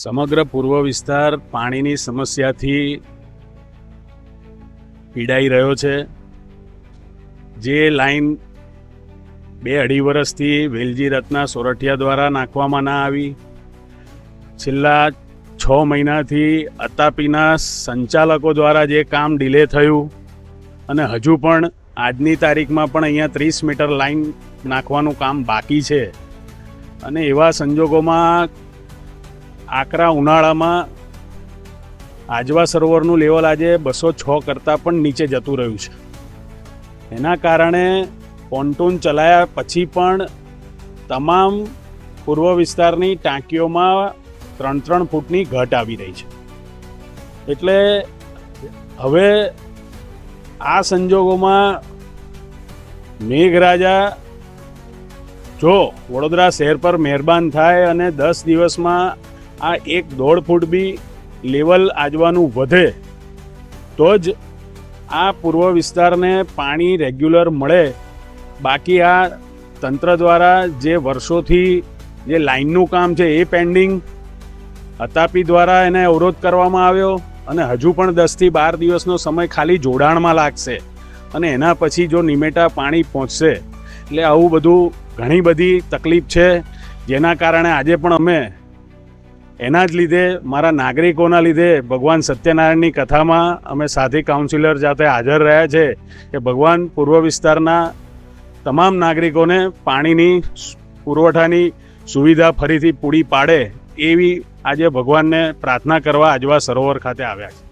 સમગ્ર પૂર્વ વિસ્તાર પાણીની સમસ્યાથી પીડાઈ રહ્યો છે. જે લાઈન બે અઢી વર્ષથી વેલજી રત્ના સોરઠિયા દ્વારા નાખવામાં ના આવી. છેલ્લા છ મહિનાથી અતાપીના સંચાલકો દ્વારા જે કામ ડિલે થયું અને હજુ પણ આજની તારીખમાં પણ અહીંયા ત્રીસ મીટર લાઈન નાખવાનું કામ બાકી છે. અને એવા સંજોગોમાં આકરા ઉનાળામાં આજવા સરોવરનું લેવલ આજે બસો છ કરતાં પણ નીચે જતું રહ્યું છે. એના કારણે પોન્ટૂન ચલાયા પછી પણ તમામ પૂર્વ વિસ્તારની ટાંકીઓમાં ત્રણ ત્રણ ફૂટની ઘટ આવી રહી છે. એટલે હવે આ સંજોગોમાં મેઘરાજા જો વડોદરા શહેર પર મહેરબાન થાય અને દસ દિવસમાં આ એક દોઢ ફૂટ બી લેવલ આજવાનું વધે, તો જ આ પૂર્વ વિસ્તારને પાણી રેગ્યુલર મળે. બાકી આ તંત્ર દ્વારા જે વર્ષોથી જે લાઇનનું કામ છે એ પેન્ડિંગ અતાપી દ્વારા એને અવરોધ કરવામાં આવ્યો અને હજુ પણ દસથી બાર દિવસનો સમય ખાલી જોડાણમાં લાગશે અને એના પછી જો નિમેટા પાણી પહોંચશે, એટલે આવું બધું ઘણી બધી તકલીફ છે. જેના કારણે આજે પણ અમે એના જ લીધે મારા નાગરિકોના લીધે ભગવાન સત્યનારાયણની કથામાં અમે સાથી કાઉન્સિલર જાતે હાજર રહ્યા છે કે ભગવાન પૂર્વ વિસ્તારના તમામ નાગરિકોને પાણીની પુરવઠાની સુવિધા ફરીથી પૂરી પાડે એવી આજે ભગવાનને પ્રાર્થના કરવા આજવા સરોવર ખાતે આવ્યા છે.